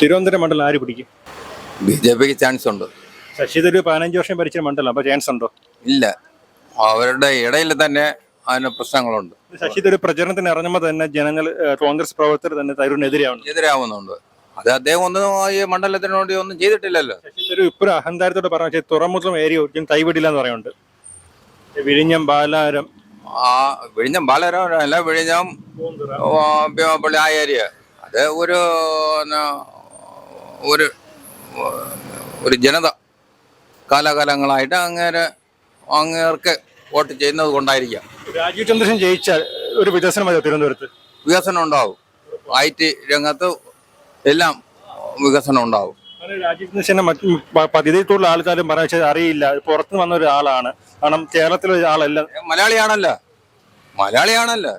തിരുവനന്തപുരം മണ്ഡലം ആര് പിടിക്കും? ബി ജെ പിക്ക് ചാൻസ് ഉണ്ട്. ശശി തരൂർ പതിനഞ്ച് വർഷം ഭരിച്ച മണ്ഡലം അപ്പൊ ചാൻസ് ഉണ്ടോ? ഇല്ല. അവരുടെ ഇടയിൽ തന്നെ അതിന് പ്രശ്നങ്ങളുണ്ട്. ശശി തരൂർ പ്രചരണത്തിന് ഇറങ്ങുമ്പോൾ തന്നെ ജനങ്ങൾ കോൺഗ്രസ് പ്രവർത്തകർ തന്നെ തരൂരിനെതിരാവുന്നു എതിരാവുന്നുണ്ട്. അത് അദ്ദേഹം ഒന്നും ഈ മണ്ഡലത്തിന് വേണ്ടി ഒന്നും ചെയ്തിട്ടില്ലല്ലോ. ശശി തരൂർ ഇപ്പോഴും അഹങ്കാരത്തോട് പറഞ്ഞ പക്ഷേ തുറമുഖം ഏരിയ ഒരിക്കലും കൈവിടില്ല എന്ന് പറയുന്നുണ്ട്. വിഴിഞ്ഞം ബാലാരം. ആ വിഴിഞ്ഞം ബാലാരം അല്ല വിഴിഞ്ഞം പള്ളി ആ ഏരിയ. അത് ഒരു ഒരു ഒരു ജനത കാലാകാലങ്ങളായിട്ട് അങ്ങേരെ അങ്ങേർക്ക് വോട്ട് ചെയ്യുന്നത് കൊണ്ടായിരിക്കാം. രാജീവ് ചന്ദ്രൻ ജയിച്ചാൽ ഒരു വികസനം മതിയോ തിരുവനന്തപുരത്ത്? വികസനം ഉണ്ടാവും. ഐ ടി രംഗത്ത് എല്ലാം വികസനം ഉണ്ടാവും. രാജീവ് ചന്ദ്രശേഖരനെ മറ്റ് ആൾക്കാരും പറഞ്ഞാൽ അറിയില്ല. പുറത്ത് വന്ന ഒരാളാണ്. കാരണം കേരളത്തിലെ ഒരാളല്ല. മലയാളിയാണല്ലോ. മലയാളിയാണല്ലോ.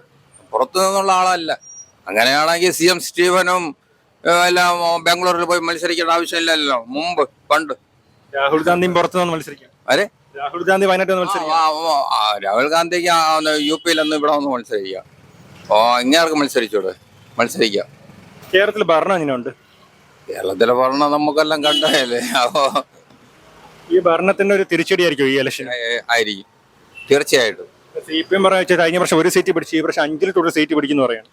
പുറത്തു നിന്നുള്ള ആളല്ല. അങ്ങനെയാണെങ്കിൽ സി എം സ്റ്റീവനും ഏ, എല്ലാം ബാംഗ്ലൂരിൽ പോയി മത്സരിക്കേണ്ട ആവശ്യമില്ലല്ലോ. മുമ്പ് പണ്ട്. രാഹുൽ ഗാന്ധി പുറത്ത് നിന്ന് മത്സരിക്കാം. അരെ രാഹുൽ ഗാന്ധി വയനാട്ടിൽ മത്സരിക്കാം. രാഹുൽ ഗാന്ധിക്ക് ആ, ഒന്ന് ഇവിടെ ഒന്ന് മത്സരിക്കാം. ഓ ഇങ്ങനെ മത്സരിച്ചൂടെ? മത്സരിക്കാം. കേരളത്തിൽ ഭരണം എങ്ങനെയുണ്ട്? കേരളത്തിലെ ഭരണം നമുക്കെല്ലാം കണ്ടല്ലേ അപ്പോ ഈ ഭരണത്തിന്റെ ഒരു തിരിച്ചടിയായിരിക്കും ഈ ഇലക്ഷൻ ആയിരിക്കും. തീർച്ചയായിട്ടും. സി പി എം പറഞ്ഞ കഴിഞ്ഞ വർഷം ഒരു സീറ്റ് പിടിച്ചു ഈ വർഷം അഞ്ചിൽ കൂടുതൽ സീറ്റ് പിടിക്കുന്നു പറയാണ്.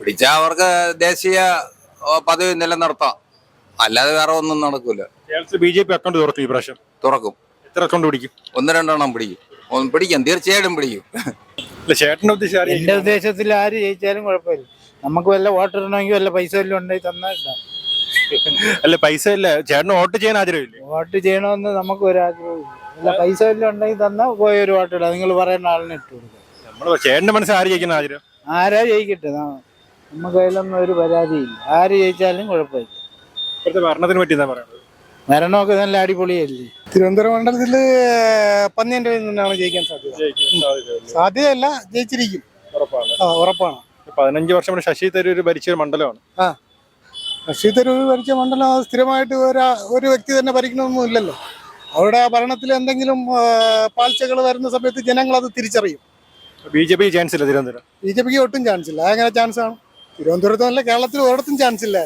പിടിച്ചാൽ അവർക്ക് ദേശീയ പദവി നിലനിർത്താം. അല്ലാതെ വേറെ ഒന്നും നടക്കൂല. ബി ജെ പി അക്കൗണ്ട് തുറക്കും ഈ പ്രാവശ്യം? തുറക്കും. എത്ര അക്കൗണ്ട് പിടിക്കും? ഒന്ന് രണ്ടെണ്ണം പിടിക്കും. പിടിക്കാം. തീർച്ചയായിട്ടും പിടിക്കും. ചേട്ടന്റെ ഉദ്ദേശം എന്റെ ഉദ്ദേശത്തിൽ ആര് ജയിച്ചാലും കുഴപ്പമില്ല. നമുക്ക് വല്ല വോട്ടിടണമെങ്കിൽ വല്ല പൈസ വല്ലതും ഉണ്ടെങ്കിൽ തന്നാ അല്ല പൈസ ഇല്ല. ചേട്ടന് വോട്ട് ചെയ്യാൻ ആഗ്രഹമില്ല? വോട്ട് ചെയ്യണമെന്ന് നമുക്ക് ഒരു ആഗ്രഹമില്ല അല്ല പൈസ വല്ലതും ഉണ്ടെങ്കിൽ തന്നാ പോയി ഒരു വോട്ട് ഇടാം. നിങ്ങൾ പറയുന്ന ആളിനെ ഇട്ടു കൊടുക്കാം. നമ്മൾ ചേട്ടന്റെ മനസ്സിൽ ആര് ജയിക്കുന്ന ആഗ്രഹം? ആരാ ജയിക്കട്ടെ? നമുക്ക് അതിലൊന്നും ഒരു പരാതിയില്ല. ആര് ജയിച്ചാലും കുഴപ്പമില്ല. ഇപ്പോഴത്തെ ഭരണത്തിന് പറ്റി എന്താ പറയുന്നത്? മരണമൊക്കെ നല്ല അടിപൊളിയല്ലേ? തിരുവനന്തപുരം മണ്ഡലത്തിൽ പന്നിയന്റെ നിന്നാണ് ജയിക്കാൻ സാധ്യത. സാധ്യതയല്ല ജയിച്ചിരിക്കും. ഉറപ്പാണ്. ആ ഉറപ്പാണ്. പതിനഞ്ച് വർഷം ശശി തരൂർ ഭരിച്ച ഒരു മണ്ഡലമാണ്. ശശി തരൂർ ഭരിച്ച മണ്ഡലം സ്ഥിരമായിട്ട് ഒരാ ഒരു വ്യക്തി തന്നെ ഭരിക്കണമെന്നും ഇല്ലല്ലോ. അവരുടെ ഭരണത്തിൽ എന്തെങ്കിലും പാഴ്ചകൾ വരുന്ന സമയത്ത് ജനങ്ങൾ അത് തിരിച്ചറിയും. ബി ജെ പി ചാൻസ് ഇല്ല തിരുവനന്തപുരം. ബി ജെ പിക്ക് ഒട്ടും ചാൻസ് ഇല്ല. അങ്ങനെ ചാൻസ് ആണ്? തിരുവനന്തപുരത്ത് നല്ല കേരളത്തിൽ ഒരിടത്തും ചാൻസ് ഇല്ല.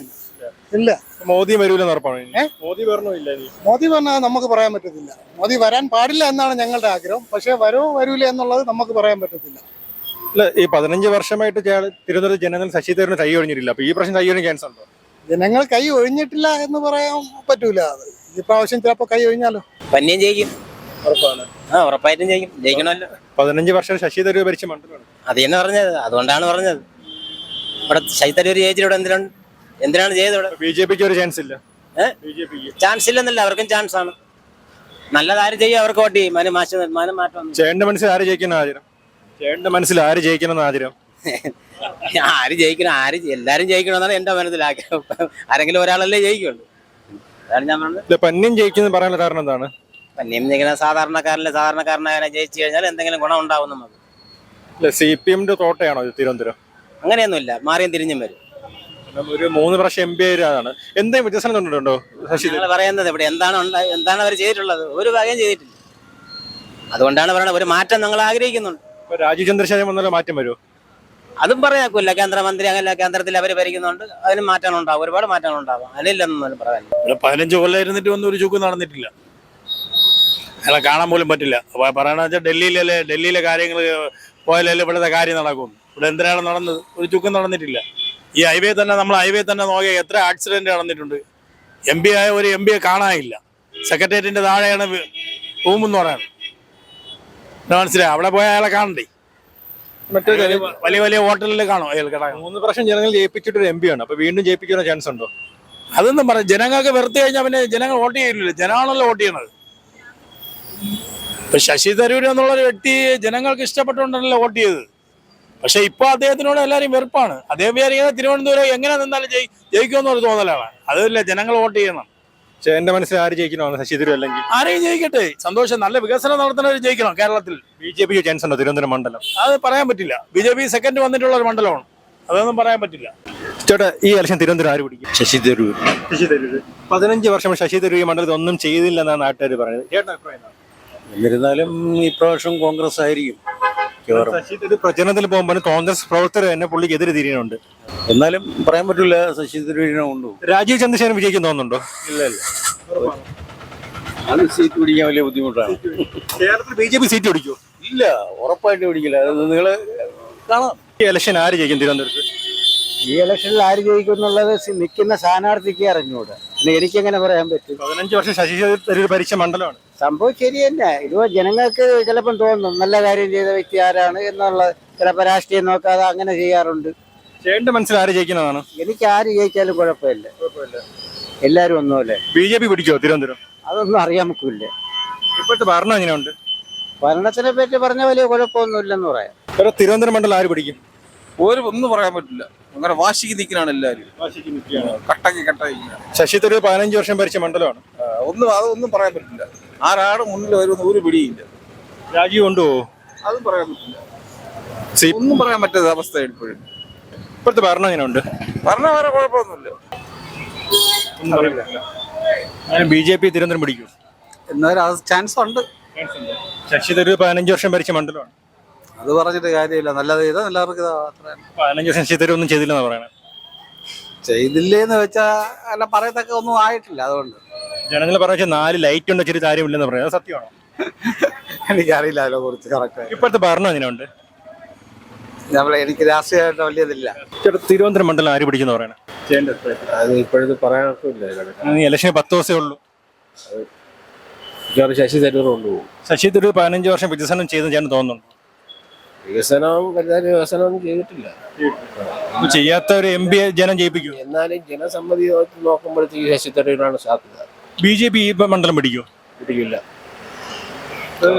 ഇല്ല. മോദി വരൂല ഉറപ്പാണ്? മോദി വരണമില്ല ഇനി? മോദി പറഞ്ഞാൽ നമുക്ക് പറയാൻ പറ്റത്തില്ല. മോദി വരാൻ പാടില്ല എന്നാണ് ഞങ്ങളുടെ ആഗ്രഹം. പക്ഷേ വരോ വരൂല എന്നുള്ളത് നമുക്ക് പറയാൻ പറ്റത്തില്ല. അല്ല ഈ പതിനഞ്ച് വർഷമായിട്ട് തിരുവനന്തപുരത്ത് തിരുവനന്തപുരം ജനങ്ങൾ ശശി തരൂരിന് കൈ ഒഴിഞ്ഞിട്ടില്ല. അപ്പൊ ഈ പ്രശ്നം കൈ ഒഴിഞ്ഞ ചാൻസ് ഉണ്ടോ? ജനങ്ങൾ കൈ ഒഴിഞ്ഞിട്ടില്ല എന്ന് പറയാൻ പറ്റൂല. അത് ഈ പ്രാവശ്യം ചിലപ്പോൾ കൈ ഒഴിഞ്ഞാലോ? പന്നിയും ജയിക്കും. ഉറപ്പാണ്. ആ ഉറപ്പായിട്ടും ജയിക്കും. ജയിക്കണമല്ലോ. പതിനഞ്ച് വർഷം ശശി തരൂർ ഭരിച്ച മണ്ഡലമാണ്. അത് തന്നെ പറഞ്ഞത്. അതുകൊണ്ടാണ് പറഞ്ഞത്. ഇവിടെ ശൈത്തരൂർ ജയിച്ചിട്ട് ഇവിടെ എന്തിനാണ് എന്തിനാണ് ചെയ്തത് ഇവിടെ? ബി ജെ പിക്ക് ഒരു ചാൻസ് ഇല്ല. ചാൻസ് ഇല്ലെന്നല്ല അവർക്കും ചാൻസ് ആണ്. നല്ലതാര് ചെയ്യും അവർക്ക് വോട്ട് ചെയ്യും? അതിന് മാറ്റം അതിന് മാറ്റം ചേട്ടന്റെ മനസ്സിൽ ആര് ജയിക്കുന്ന ആചരം ചേട്ടന്റെ മനസ്സിൽ ആര് ജയിക്കണം എന്ന് ആചരം ആര് ജയിക്കണം ആര് എല്ലാരും ജയിക്കണമെന്നാണ് എന്റെ മനസ്സിൽ ആഗ്രഹം ആരെങ്കിലും ഒരാളല്ലേ ജയിക്കുള്ളൂ. അതാണ് ഞാൻ പറഞ്ഞത്. പന്നിയും ജയിക്കുന്ന പറയാനുള്ള കാരണം എന്താണ്? പന്നിയും ജയിക്കുന്ന സാധാരണക്കാരല്ലേ സാധാരണക്കാരനായ ജയിച്ചു കഴിഞ്ഞാൽ എന്തെങ്കിലും ഗുണം ഉണ്ടാവും നമുക്ക്. സി പി എമ്മിന്റെ തോട്ടയാണോ തിരുവനന്തപുരം? അങ്ങനെയൊന്നുമില്ല. മാറിയും തിരിഞ്ഞും വരും. ഒരു മൂന്ന് പ്രാവശ്യം എം പി ആയതാണ് എന്തെങ്കിലും വികസനം കണ്ടിട്ടുണ്ടോ? ഞങ്ങൾ പറയുന്നത് ഇവിടെ എന്താണ് എന്താണ് അവർ ചെയ്തിട്ടുള്ളത്? ഒരു വകയും ചെയ്തിട്ടില്ല. അതുകൊണ്ടാണ് പറയുന്നത് ഒരു മാറ്റം ഞങ്ങൾ ആഗ്രഹിക്കുന്നുണ്ട്. രാജീവ് ചന്ദ്രശേഖരൻ വന്നാലും മാറ്റം വരുമോ അതും പറയാക്കൂല കേന്ദ്രമന്ത്രി അങ്ങനെ കേന്ദ്രത്തിൽ അവർ ഭരിക്കുന്നുണ്ട്. അതിന് മാറ്റം ഉണ്ടാവും. ഒരുപാട് മാറ്റങ്ങൾ ഉണ്ടാവും. അതിലില്ലെന്നൊന്നും പറയാനില്ല. പതിനഞ്ച് കൊല്ലം ഇരുന്നിട്ട് ഒന്നും ഒരു ചുക്കും നടന്നിട്ടില്ല. അയാളെ കാണാൻ പോലും പറ്റില്ല. അപ്പൊ പറയണ വെച്ചാൽ ഡൽഹിയിലല്ലേ ഡൽഹിയിലെ കാര്യങ്ങൾ പോയാലല്ലേ ഇവിടുത്തെ കാര്യം നടക്കും ഇവിടെ എന്തിനാണ് നടന്നത്? ഒരു ചുക്കം നടന്നിട്ടില്ല. ഈ ഹൈവേ തന്നെ നമ്മൾ ഹൈവേ തന്നെ നോക്കിയാൽ എത്ര ആക്സിഡന്റ് നടന്നിട്ടുണ്ട്. എം പി ആയ ഒരു എം പിയെ കാണാനില്ല. സെക്രട്ടേറിയറ്റിന്റെ താഴെയാണ് റൂമെന്ന് പറയുന്നത്. മനസ്സിലായി? അവിടെ പോയാൽ അയാളെ കാണണ്ടേ? മറ്റൊരു കാര്യം, വലിയ വലിയ ഹോട്ടലിൽ കാണും അയാൾ കേട്ടോ മൂന്ന് പ്രാവശ്യം ജനങ്ങൾ ജയിപ്പിച്ചിട്ട് ഒരു എം പി ആണ്. അപ്പൊ വീണ്ടും ജയിപ്പിക്കുന്ന ചാൻസ് ഉണ്ടോ? അതൊന്നും പറയാം ജനങ്ങൾക്ക് വെറുതെ കഴിഞ്ഞാൽ പിന്നെ ജനങ്ങൾ വോട്ട് ചെയ്യില്ലല്ലോ ജനമാണല്ലോ വോട്ട് ചെയ്യണത്. ഇപ്പൊ ശശി തരൂർ എന്നുള്ള ഒരു വ്യക്തി ജനങ്ങൾക്ക് ഇഷ്ടപ്പെട്ടുകൊണ്ടല്ലോ വോട്ട് ചെയ്തത്. പക്ഷെ ഇപ്പൊ അദ്ദേഹത്തിനോട് എല്ലാവരും വെറുപ്പാണ്. അദ്ദേഹം വിചാരിക്കുന്നത് തിരുവനന്തപുരം എങ്ങനെ നിന്നാലും ജയി ജയിക്കുമെന്ന് ഒരു തോന്നലാണ്. അതല്ല ജനങ്ങൾ വോട്ട് ചെയ്യണം. എന്റെ മനസ്സിൽ ആര് ജയിക്കണമെന്ന് ശശി തരൂർ അല്ലെങ്കിൽ ആരെയും ജയിക്കട്ടെ. സന്തോഷം. നല്ല വികസനം നടത്തുന്നവർ ജയിക്കണം കേരളത്തിൽ. ബി ജെ പി ചാൻസ് ഉണ്ടോ തിരുവനന്തപുരം മണ്ഡലം? അത് പറയാൻ പറ്റില്ല. ബി ജെ പി സെക്കൻഡ് വന്നിട്ടുള്ള ഒരു മണ്ഡലമാണ്. അതൊന്നും പറയാൻ പറ്റില്ല. ചേട്ടാ ഈ ഇലക്ഷൻ തിരുവനന്തപുരം ആര് പിടിക്കും? ശശി തരൂർ ശശി തരൂർ പതിനഞ്ച് വർഷം ശശി തരൂർ ഈ മണ്ഡലത്തിൽ ഒന്നും ചെയ്തില്ലെന്നാണ് നാട്ടുകാർ പറയുന്നത്. ചേട്ടൻ അഭിപ്രായം? എന്നിരുന്നാലും ഇപ്രാവശ്യം കോൺഗ്രസ് ആയിരിക്കും. ശശി തരൂർ പ്രചരണത്തിൽ പോകുമ്പോൾ കോൺഗ്രസ് പ്രവർത്തകർ തന്നെ പുള്ളിക്ക് എതിരെ തിരിയുന്നുണ്ട്. എന്നാലും പറയാൻ പറ്റില്ല ശശി തരൂരിനെ രാജീവ് ചന്ദ്രശേഖരൻ വിജയിക്കും തോന്നുന്നുണ്ടോ? ഇല്ല ഇല്ല. അത് സീറ്റ് പിടിക്കാൻ വലിയ ബുദ്ധിമുട്ടാണ്. കേരളത്തിൽ ബി ജെ പി സീറ്റ് പിടിക്കുമോ ഇല്ല ഉറപ്പായിട്ട് പിടിക്കില്ല. അത് നിങ്ങൾ കാണാം. ഈ ഇലക്ഷൻ ആര് ജയിക്കും തിരുവനന്തപുരത്ത്? ഈ ഇലക്ഷനിൽ ആര് ജയിക്കും എന്നുള്ളത് നിൽക്കുന്ന സ്ഥാനാർത്ഥിക്ക് അറിഞ്ഞൂടെ. പിന്നെ എനിക്കെങ്ങനെ പറയാൻ പറ്റും? പതിനഞ്ച് വർഷം ശശി തരൂർ ഭരിച്ച മണ്ഡലമാണ്. സംഭവം ശരി തന്നെ. ഇത് ജനങ്ങൾക്ക് ചിലപ്പം തോന്നും നല്ല കാര്യം ചെയ്ത വ്യക്തി ആരാണ് എന്നുള്ള ചിലപ്പോൾ രാഷ്ട്രീയം നോക്കാതെ അങ്ങനെ ചെയ്യാറുണ്ട്. ചേട്ടന്റെ മനസ്സിൽ ആര് ജയിക്കുന്നതാണ്? എനിക്ക് ആര് ജയിച്ചാലും കുഴപ്പമില്ല. എല്ലാരും ഒന്നുമല്ലേ? ബി ജെ പി പിടിക്കോ തിരുവനന്തപുരം? അതൊന്നും അറിയാൻ നമുക്കില്ല. ഇപ്പോഴത്തെ ഭരണം എങ്ങനെയുണ്ട്? ഭരണത്തിനെ പറ്റി പറഞ്ഞ വലിയ കുഴപ്പമൊന്നുമില്ലെന്ന് പറയാം. ഇവിടെ തിരുവനന്തപുരം മണ്ഡലം ആര് പിടിക്കും? ഒരു ഒന്നും പറയാൻ പറ്റില്ല. അങ്ങനെ വാശിക്ക് നിൽക്കണാണ് എല്ലാവരും. കട്ടക്ക് കട്ടക്ക് ശശി തരൂർ പതിനഞ്ച് വർഷം ഭരിച്ച മണ്ഡലമാണ്. ഒന്നും അതൊന്നും പറയാൻ പറ്റില്ല. ആരാണ് മുന്നിൽ വരുന്ന ഒരു പിടിയില്ല. രാജീവ് കൊണ്ടുപോകും അതും പറയാൻ പറ്റില്ല. ഒന്നും പറയാൻ പറ്റാത്ത അവസ്ഥ ഇപ്പോഴും. ഇപ്പോഴത്തെ ഭരണം എങ്ങനെയുണ്ട്? ഭരണം വേറെ കുഴപ്പമൊന്നുമില്ല. ബി ജെ പി തിരുവനന്തപുരം പിടിക്കും. എന്നാലും അത് ചാൻസ് ഉണ്ട്. ശശി തരൂർ പതിനഞ്ച് വർഷം ഭരിച്ച മണ്ഡലമാണ്. അത് പറഞ്ഞിട്ട് കാര്യമില്ല. നല്ലത് ചെയ്താൽ എല്ലാവർക്കും പതിനഞ്ച് വർഷം ശശി തരൂർ ഒന്നും ചെയ്തില്ലെന്ന് പറയണത് ചെയ്തില്ലേന്ന് വെച്ചാൽ അല്ല പറയത്തക്ക ഒന്നും ആയിട്ടില്ല അതുകൊണ്ട്. ജനങ്ങൾ പറഞ്ഞ നാല് ലൈറ്റ് ഉണ്ട് വെച്ചിട്ട് കാര്യമില്ലെന്ന് പറയാം. അത് സത്യമാണോ? എനിക്കറിയില്ല അതിനെ കുറിച്ച് കറക്റ്റ് ഇപ്പോഴത്തെ ഭരണം എങ്ങനെയുണ്ട്? നമ്മളെ എനിക്ക് രാഷ്ട്രീയമായിട്ട് വലിയതില്ല. ചേട്ടാ തിരുവനന്തപുരം മണ്ഡലം ആര് പിടിക്കുന്നു പറയണേ? അത് ഇപ്പോഴത്തെ ഇലക്ഷന് പത്ത് ദിവസമേ ഉള്ളൂ. ശശി തരൂർ കൊണ്ടുപോകും. ശശി തരൂർ പതിനഞ്ച് വർഷം വികസനം ചെയ്തു ഞാൻ തോന്നുന്നുണ്ട്? വികസനം വികസനമൊന്നും ചെയ്തിട്ടില്ല. ഇത് ചെയ്യാത്ത ഒരു എം പി ജനം ജയിപ്പിക്കും എന്നാലും ജനസമ്മതി നോക്കി നോക്കുമ്പോഴത്തേക്ക് ശശി തരൂരാണ് സാധ്യത. ബി ജെ പി ഈ മണ്ഡലം പിടിക്കോ പിടിക്കില്ല.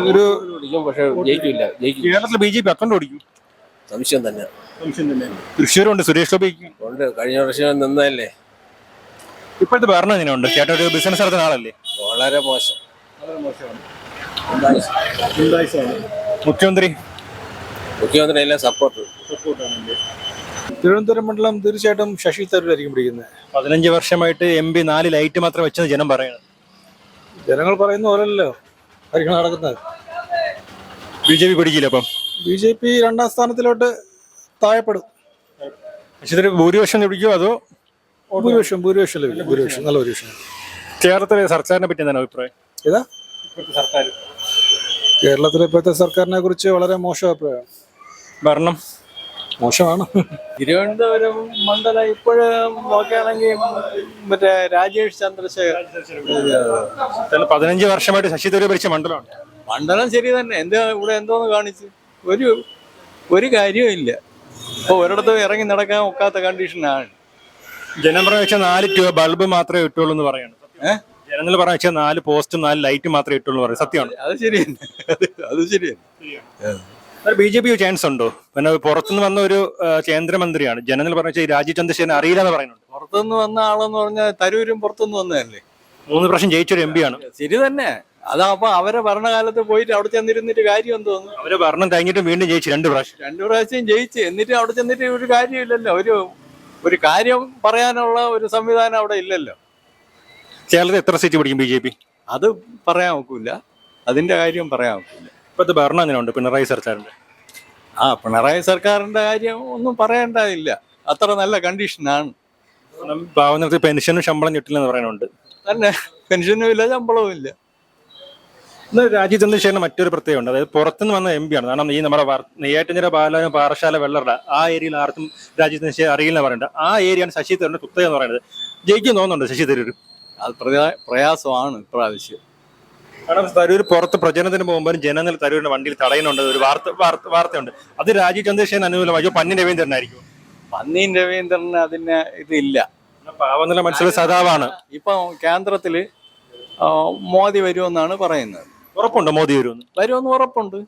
ഒരു പക്ഷെ ജയിക്കില്ല ജയിക്കില്ല. കേരളത്തിൽ ബി ജെ പി അക്കൗണ്ട് പിടിക്കും? സംശയം തന്നെ. തൃശ്ശൂരുണ്ട് സുരേഷ് ഗോപി. ഉണ്ട് കഴിഞ്ഞ വർഷം നിന്നല്ലേ ഇപ്പോഴത്തെ ഭരണം എങ്ങനെയുണ്ട്? ചേട്ടൻ ഒരു ബിസിനസ് നടത്തുന്ന ആളല്ലേ? വളരെ മോശം. വളരെ മോശമാണ്. മുഖ്യമന്ത്രി? മുഖ്യമന്ത്രി എല്ലാം സപ്പോർട്ട് സപ്പോർട്ടാണ് തിരുവനന്തപുരം മണ്ഡലം തീർച്ചയായിട്ടും ശശി തരൂരായിരിക്കും പിടിക്കുന്നത്. പതിനഞ്ച് വർഷമായിട്ട് എം പി നാല് ലൈറ്റ് മാത്രം വെച്ചെന്ന് ജനം പറയുന്നത് ജനങ്ങൾ പറയുന്ന പോലല്ലോ കാര്യങ്ങൾ നടക്കുന്നത്. ബി ജെ പി പിടിക്കില്ല അപ്പം? ബി ജെ പി രണ്ടാം സ്ഥാനത്തിലോട്ട് താഴെപ്പെടും. ശശി തരൂർ ഭൂരിപക്ഷം പിടിക്കുമോ അതോ? ഭൂരിപക്ഷം ഭൂരിപക്ഷം ലഭിക്കും ഭൂരിപക്ഷം നല്ല ഭൂരിപക്ഷം. കേരളത്തിലെ സർക്കാരിനെ പറ്റി എന്താണ് അഭിപ്രായം? ഏതാ? സർക്കാർ കേരളത്തിലെ ഇപ്പോഴത്തെ സർക്കാരിനെ കുറിച്ച് വളരെ മോശം അഭിപ്രായമാണ്. ഭരണം. മോശമാണ്. തിരുവനന്തപുരം മണ്ഡലം ഇപ്പോഴ് നോക്കുകയാണെങ്കിൽ മറ്റേ രാജേഷ് ചന്ദ്രശേഖർ പതിനഞ്ച് വർഷമായിട്ട് ശശി തരൂർ ഭരിച്ച മണ്ഡലമാണ് മണ്ഡലം ശരി തന്നെ. എന്താ ഇവിടെ എന്തോന്ന് കാണിച്ച്? ഒരു ഒരു കാര്യവും ഇല്ല. ഇപ്പൊ ഒരിടത്തും ഇറങ്ങി നടക്കാൻ ഒക്കാത്ത കണ്ടീഷനാണ്. ജനം പറഞ്ഞ വെച്ചാൽ നാല് ട്യൂബ് ബൾബ് മാത്രമേ ഇട്ടുള്ളൂ എന്ന് പറയാണ്. ജനങ്ങൾ പറഞ്ഞ വെച്ചാൽ നാല് പോസ്റ്റും നാല് ലൈറ്റും മാത്രമേ ഇട്ടുള്ളൂ എന്ന് പറയും. സത്യമാണ്? അത് ശരിയാണ് അത് ശരിയാണ്. ബി ജെ പി ചാൻസ് ഉണ്ടോ? പിന്നെ പുറത്തുനിന്ന് വന്ന ഒരു കേന്ദ്രമന്ത്രിയാണ്. ജനങ്ങൾ പറഞ്ഞ രാജീവ് ചന്ദ്രശേഖരൻ അറിയില്ല എന്ന് പറയുന്നുണ്ട്. പുറത്തുനിന്ന് വന്ന ആളെന്ന് പറഞ്ഞാൽ തരൂരും പുറത്തുനിന്ന് വന്നതല്ലേ? മൂന്ന് പ്രാവശ്യം ജയിച്ചൊരു എം പി ആണ്. ശരി തന്നെ. അതാ അപ്പൊ അവരെ ഭരണകാലത്ത് പോയിട്ട് അവിടെ ചെന്നിരുന്നിട്ട് കാര്യം എന്തോന്നു? അവർ ഭരണം കഴിഞ്ഞിട്ട് വീണ്ടും ജയിച്ചു രണ്ടു പ്രാവശ്യം. രണ്ടു പ്രാവശ്യം ജയിച്ച്. എന്നിട്ട് അവിടെ ചെന്നിട്ട് ഒരു കാര്യമില്ലല്ലോ. ഒരു ഒരു കാര്യം പറയാനുള്ള ഒരു സംവിധാനം അവിടെ ഇല്ലല്ലോ. കേരളത്തിൽ എത്ര സീറ്റ് പിടിക്കും ബി ജെ പി? അത് പറയാൻ ഒക്കില്ല. അതിന്റെ കാര്യം പറയാൻ ഒക്കില്ല. ഇപ്പോഴത്തെ ഭരണം എങ്ങനെയുണ്ട്? പിണറായി സർക്കാരിന്റെ? ആ പിണറായി സർക്കാരിന്റെ കാര്യം ഒന്നും പറയേണ്ടതില്ല. അത്ര നല്ല കണ്ടീഷനാണ്. ഭാവനത്തിൽ പെൻഷനും ശമ്പളം കിട്ടില്ലെന്ന് പറയുന്നുണ്ട്. തന്നെ. പെൻഷനും ഇല്ല ശമ്പളവും ഇല്ല. ഇന്ന് രാജീവ് ചന്ദ്രശേഖരന് മറ്റൊരു പ്രത്യേകമുണ്ട് അതായത് പുറത്തുനിന്ന് വന്ന എം പി ആണ്. കാരണം ഈ നമ്മുടെ നെയ്യാറ്റിൻകര പാലാനും പാറശാല വെള്ളറ ആ ഏരിയയിൽ ആർക്കും രാജീവ് ചന്ദ്രശേഖരൻ അറിയില്ല പറയുന്നത് ആ ഏരിയയാണ് ശശി തരൂരിന്റെ കുത്തക എന്ന് പറയുന്നത്. ജയിക്കും തോന്നുന്നുണ്ട് ശശി തരൂർ അത് പ്രയാ- പ്രയാസമാണ് ഇപ്രാവശ്യം. കാരണം തരൂർ പുറത്ത് പ്രചരണത്തിന് പോകുമ്പോൾ ജനങ്ങൾ തരൂരിന്റെ വണ്ടിയിൽ തടയുന്നുണ്ട്. ഒരു വാർത്ത വാർത്ത വാർത്തയുണ്ട്. അത് രാജീവ് ചന്ദ്രശേഖരൻ അനുകൂലമായി പന്നി രവീന്ദ്രനായിരിക്കും പന്നി രവീന്ദ്രന് അതിന് ഇതില്ല. പാവനില മത്സര സദാവാണ് ഇപ്പം കേന്ദ്രത്തിൽ മോദി വരുമെന്നാണ് പറയുന്നത്. ഉറപ്പുണ്ടോ മോദി വരുമെന്ന്? വരുമെന്ന് ഉറപ്പുണ്ട്.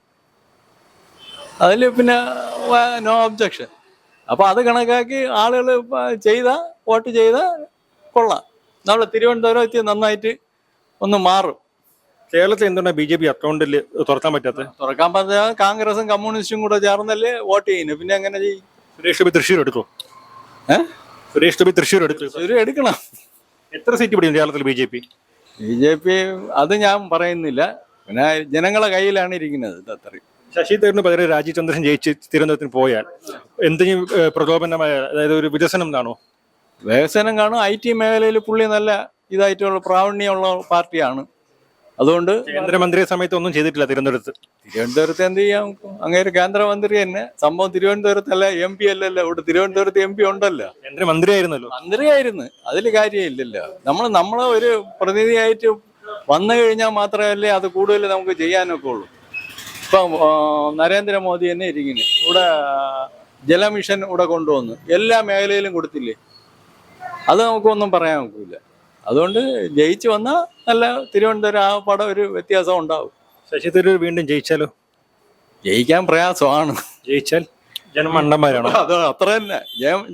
അതിൽ പിന്നെ നോ ഒബ്ജക്ഷൻ അപ്പൊ അത് കണക്കാക്കി ആളുകൾ ചെയ്ത വോട്ട് ചെയ്ത കൊള്ളാം. നമ്മൾ തിരുവനന്തപുരം എത്തി നന്നായിട്ട് ഒന്ന് മാറും. കേരളത്തിൽ എന്തുകൊണ്ടാണ് ബി ജെ പി അക്കൗണ്ടിൽ തുറക്കാൻ പറ്റാത്തത് തുറക്കാൻ പറ്റാ കോൺഗ്രസും കമ്മ്യൂണിസ്റ്റും കൂടെ ചേർന്നല്ലേ വോട്ട് ചെയ്യുന്നു. പിന്നെ അങ്ങനെ ചെയ്യും? സുരേഷ് ഗോപി തൃശ്ശൂർ എടുക്കോ ഏഹ് സുരേഷ് ഗോപി തൃശ്ശൂർ എടുക്കും എടുക്കണം. എത്ര സീറ്റ് പിടിക്കും കേരളത്തിൽ B J P? B J P അത് ഞാൻ പറയുന്നില്ല. പിന്നെ ജനങ്ങളെ കയ്യിലാണ് ഇരിക്കുന്നത് ഇത് അത്രയും. ശശി തരൂരിന് പകരം രാജീവ് ചന്ദ്രൻ ജയിച്ച് തിരുവനന്തപുരത്തിന് പോയാൽ എന്തെങ്കിലും പ്രകോപനമായ അതായത് ഒരു വികസനം കാണോ വികസനം കാണും. ഐ ടി മേഖലയിൽ പുള്ളി നല്ല ഇതായിട്ടുള്ള പ്രാവീണ്യമുള്ള പാർട്ടിയാണ്. അതുകൊണ്ട് കേന്ദ്രമന്ത്രിയെ സമയത്ത് ഒന്നും ചെയ്തിട്ടില്ല തിരുവനന്തപുരത്ത്. തിരുവനന്തപുരത്ത് എന്ത് ചെയ്യാം? അങ്ങേര് കേന്ദ്രമന്ത്രി തന്നെ. സംഭവം തിരുവനന്തപുരത്തല്ല എം പി അല്ലല്ലോ. ഇവിടെ തിരുവനന്തപുരത്ത് എം പി ഉണ്ടല്ലോ. കേന്ദ്രമന്ത്രിയായിരുന്നല്ലോ. മന്ത്രിയായിരുന്നു. അതിൽ കാര്യമില്ലല്ലോ. നമ്മൾ നമ്മളെ ഒരു പ്രതിനിധിയായിട്ട് വന്നു കഴിഞ്ഞാൽ മാത്രമല്ലേ അത് കൂടുതൽ നമുക്ക് ചെയ്യാനൊക്കെ ഉള്ളൂ. ഇപ്പം നരേന്ദ്രമോദി തന്നെ ഇരിക്കുന്നു. ഇവിടെ ജലമിഷൻ ഇവിടെ കൊണ്ടുവന്നു. എല്ലാ മേഖലയിലും കൊടുത്തില്ലേ? അത് നമുക്കൊന്നും പറയാൻ ഒക്കില്ല. അതുകൊണ്ട് ജയിച്ചു വന്നാൽ നല്ല തിരുവനന്തപുരം ആ പടം ഒരു വ്യത്യാസം ഉണ്ടാവും. ശശി തരൂർ വീണ്ടും ജയിച്ചാലോ? ജയിക്കാൻ പ്രയാസമാണ്. ജയിച്ചാൽ ജനമണ്ടന്മാരാണോ അത് അത്ര തന്നെ.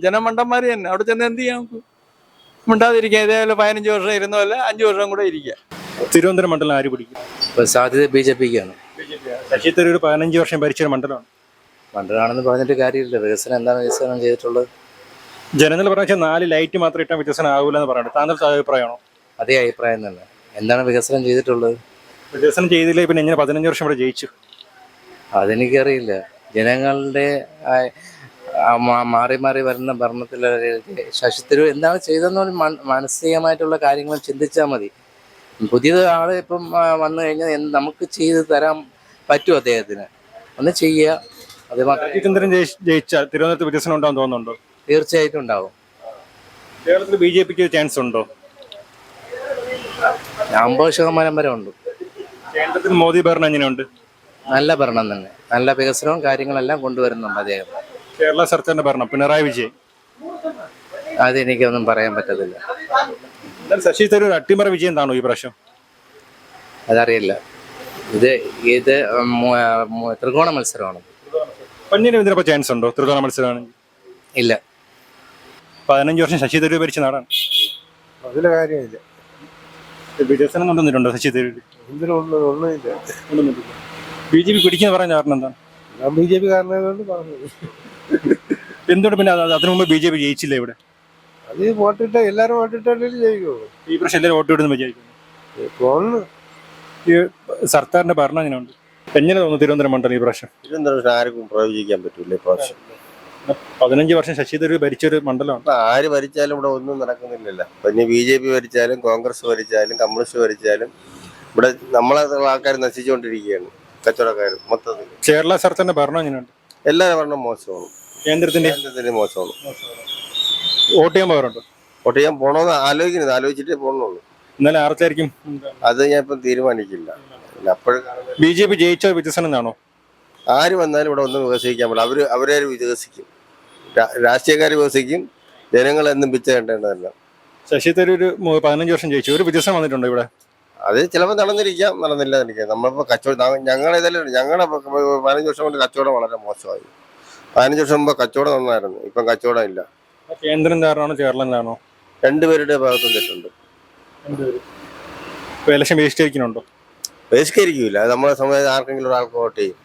ജനമണ്ടന്മാർ തന്നെ. അവിടെ ചെന്ന് എന്ത് ചെയ്യാം? നമുക്ക് മിണ്ടാതിരിക്കാം ഇതേപോലെ പതിനഞ്ച് വർഷം ഇരുന്നല്ല അഞ്ചു വർഷം കൂടെ ഇരിക്കുക. തിരുവനന്തപുരം മണ്ഡലം ആര് പിടിക്കും? ഇപ്പൊ സാധ്യത ബി ജെ പിക്കാണ്. ശശി തരൂർ പതിനഞ്ച് വർഷം ഭരിച്ചൊരു മണ്ഡലമാണ്. മണ്ഡലമാണെന്ന് പറഞ്ഞിട്ട് കാര്യമില്ല. വികസനം എന്താണ് വികസനം ചെയ്തിട്ടുള്ളത്? ജനങ്ങൾ പറഞ്ഞാൽ നാല് ലൈറ്റ് മാത്രം ഇട്ടാൽ വികസനം ആവില്ല എന്ന് പറയുന്നത് താങ്കളുടെ അഭിപ്രായമാണോ? അതേ അഭിപ്രായം തന്നെ. എന്താണ് വികസനം ചെയ്തിട്ടുള്ളത്? വികസനം ചെയ്തില്ലേ പിന്നെ ഇങ്ങനെ പതിനഞ്ച് വർഷം ഇവിടെ ജയിച്ചു. അതെനിക്കറിയില്ല. ജനങ്ങളുടെ മാറി മാറി വരുന്ന ഭരണത്തിൽ ശശി തരൂർ എന്താണ് ചെയ്തതെന്ന് മാനസികമായിട്ടുള്ള കാര്യങ്ങൾ ചിന്തിച്ചാൽ മതി. പുതിയ ആൾ ഇപ്പം വന്നു കഴിഞ്ഞാൽ നമുക്ക് ചെയ്ത് തരാൻ പറ്റും അദ്ദേഹത്തിന്. ഒന്ന് ചെയ്യുക. അത് ജയിച്ച് ജയിച്ചാൽ തിരുവനന്തപുരത്ത് വികസനം ഉണ്ടാവും തോന്നുന്നുണ്ടോ? തീർച്ചയായിട്ടും ഉണ്ടാവും. കേരളത്തിൽ ബി ജെ പിക്ക് ചാൻസ് ഉണ്ടോ? അമ്പത് ശതമാനം വരെ ഉണ്ട്. കേരളത്തിൽ മോദി ഭരണം എങ്ങനെയുണ്ട്? നല്ല ഭരണം തന്നെ. നല്ല വികസനവും കാര്യങ്ങളെല്ലാം കൊണ്ടുവരുന്നുണ്ട് അദ്ദേഹം. കേരള സർക്കാരിന്റെ ഭരണം പിണറായി വിജയൻ. അതെനിക്കൊന്നും പറയാൻ പറ്റത്തില്ല. എന്നാൽ ശശി തരൂർ അട്ടിമറ വിജയം താണോ ഈ പ്രാവശ്യം? അതറിയില്ല. ഇത് ഇത് മു- മു- ത്രികോണ മത്സരമാണ്. പന്നിന് ഇതിനപ്പോ ചാൻസ് ഉണ്ടോ? ത്രികോണ മത്സരമാണെങ്കിൽ? ഇല്ല. പതിനഞ്ച് വർഷം ശശി തരൂർ ഭരിച്ച നാടാണ്. അതിലെ കാര്യമില്ല. വികസനം കൊണ്ടുവന്നിട്ടുണ്ടോ ശശി തരൂർ ഒന്നുമില്ല. ബി ജെ പി പിടിക്കുന്ന പറയാൻ കാരണം എന്താണ്? ഞാൻ ബി ജെ പി കാരണമായതുകൊണ്ട് പറഞ്ഞത് എന്തുകൊണ്ട് പിന്നെ അത് അതിനു മുമ്പ് ബി ജെ പി ജയിച്ചില്ല ഇവിടെ? അത് വോട്ടിട്ട എല്ലാരും വോട്ടിട്ടല്ലേ ജയിക്കുള്ളൂ ഈ പ്രശ്നം എല്ലാവരും വോട്ട് ഇടുന്നു വിചാരിക്കുന്നു ഇപ്പോൾ ഈ സർക്കാരിന്റെ ഭരണം എങ്ങനെയുണ്ട്? എങ്ങനെ തോന്നുന്നു തിരുവനന്തപുരം മണ്ഡലം ഈ പ്രാവശ്യം? തിരുവനന്തപുരത്ത് ആർക്കും പ്രവചിക്കാൻ പറ്റൂല ഇപ്രാവശ്യം പതിനഞ്ച് വർഷം ശശി തരൂർ ഭരിച്ചൊരു മണ്ഡലമാണ്. ആര് ഭരിച്ചാലും ഇവിടെ ഒന്നും നടക്കുന്നില്ലല്ലോ. പിന്നെ ഇനി ബി ജെ പി ഭരിച്ചാലും കോൺഗ്രസ് ഭരിച്ചാലും കമ്മ്യൂണിസ്റ്റ് ഭരിച്ചാലും ഇവിടെ നമ്മളെ ആൾക്കാർ നശിച്ചുകൊണ്ടിരിക്കുകയാണ്. കച്ചവടക്കാർ മൊത്തത്തിൽ കേരള സർക്കാരിന്റെ ഭരണം എങ്ങനെയുണ്ട്? എല്ലാ ഭരണം മോശമാണ്. കേന്ദ്രത്തിന്റെ? കേന്ദ്രത്തിന്റെ മോശമാണ്. വോട്ട് ചെയ്യാൻ പോകാറുണ്ടോ? വോട്ട് ചെയ്യാൻ പോണോന്ന് ആലോചിക്കുന്നത് ആലോചിച്ചിട്ടേ പോകണുള്ളൂ എന്നാലും ആർക്കായിരിക്കും? അത് ഞാൻ ഇപ്പം തീരുമാനിക്കില്ല അപ്പോഴും ബി ജെ പി ജയിച്ച വികസനം എന്നാണോ? ആര് വന്നാലും ഇവിടെ ഒന്നും വികസിക്കാൻ പറ്റില്ല. അവർ അവരെ വികസിക്കും. രാഷ്ട്രീയക്കാർ വികസിക്കും. ജനങ്ങൾ എന്നും പിച്ച കണ്ടേണ്ടതല്ല. ശശി തരൂർ പതിനഞ്ച് വർഷം ജയിച്ചു. ഒരു വികസനം വന്നിട്ടുണ്ടോ ഇവിടെ? അത് ചിലപ്പോൾ നടന്നിരിക്കാം. നടന്നില്ലാതിരിക്കാം നമ്മളിപ്പോൾ കച്ചവടം ഞങ്ങളെ ഇതെല്ലാം ഞങ്ങളുടെ പതിനഞ്ച് വർഷം കൊണ്ട് കച്ചവടം വളരെ മോശമായി. പതിനഞ്ച് വർഷം മുമ്പ് കച്ചവടം നന്നായിരുന്നു. ഇപ്പം കച്ചവടം ഇല്ല. കേന്ദ്രം കാരണമാണോ കേരളം കാരണോ രണ്ടുപേരുടെ ഭാഗത്തും തെറ്റുണ്ട് ഇപ്പൊ ഇലക്ഷൻ ബഹിഷ്കരിക്കുന്നുണ്ടോ? ബഹിഷ്കരിക്കില്ല അത് നമ്മളെ സമയത്ത് ആർക്കെങ്കിലും ഒരാൾക്ക് വോട്ട് ചെയ്യും.